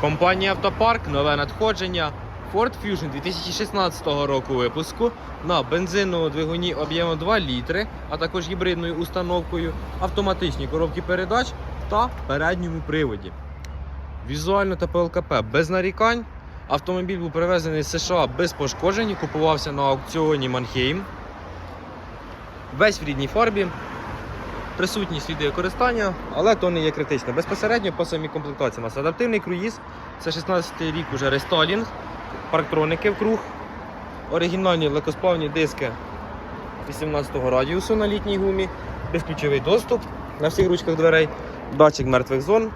Компанія Автопарк, нове надходження. Ford Fusion 2016 року випуску на бензиновому двигуні об'ємом 2 літри, а також гібридною установкою, автоматичні коробки передач та передньому приводі. Візуально та по ЛКП без нарікань. Автомобіль був привезений з США без пошкоджень, купувався на аукціоні Манхейм. Весь в рідній фарбі. Присутні сліди використання, але то не є критично. Безпосередньо по самій комплектації у нас адаптивний круїз. Це 16 рік уже рестайлінг, парктроники в круг, оригінальні легкосплавні диски 18 радіусу на літній гумі, безключовий доступ на всіх ручках дверей, датчик мертвих зон,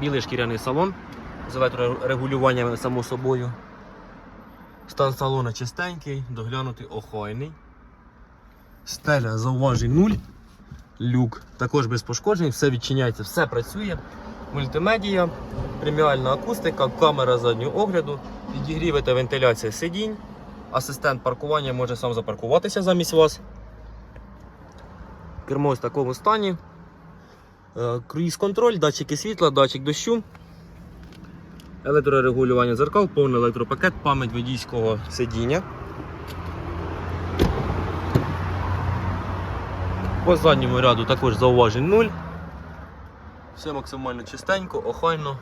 білий шкіряний салон з електрорегулюванням само собою. Стан салона чистенький, доглянутий, охайний. Стеля зауважень 0. Люк також без пошкоджень, все відчиняється, все працює. Мультимедія, преміальна акустика, камера заднього огляду, підігріви та вентиляція сидінь. Асистент паркування може сам запаркуватися замість вас. Кермо в такому стані. Е, Круїз-контроль, датчики світла, датчик дощу. Електрорегулювання дзеркал, повний електропакет, пам'ять водійського сидіння. По задньому ряду також зауважень 0. Все максимально чистенько, охайно.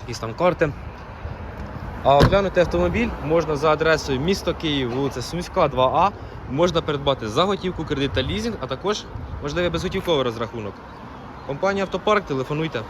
Якісь там карти. А оглянути автомобіль можна за адресою місто Київ, вулиця Сумська, 2А. Можна придбати за готівку, кредит та лізинг, а також можливий безготівковий розрахунок. Компанія Автопарк, телефонуйте.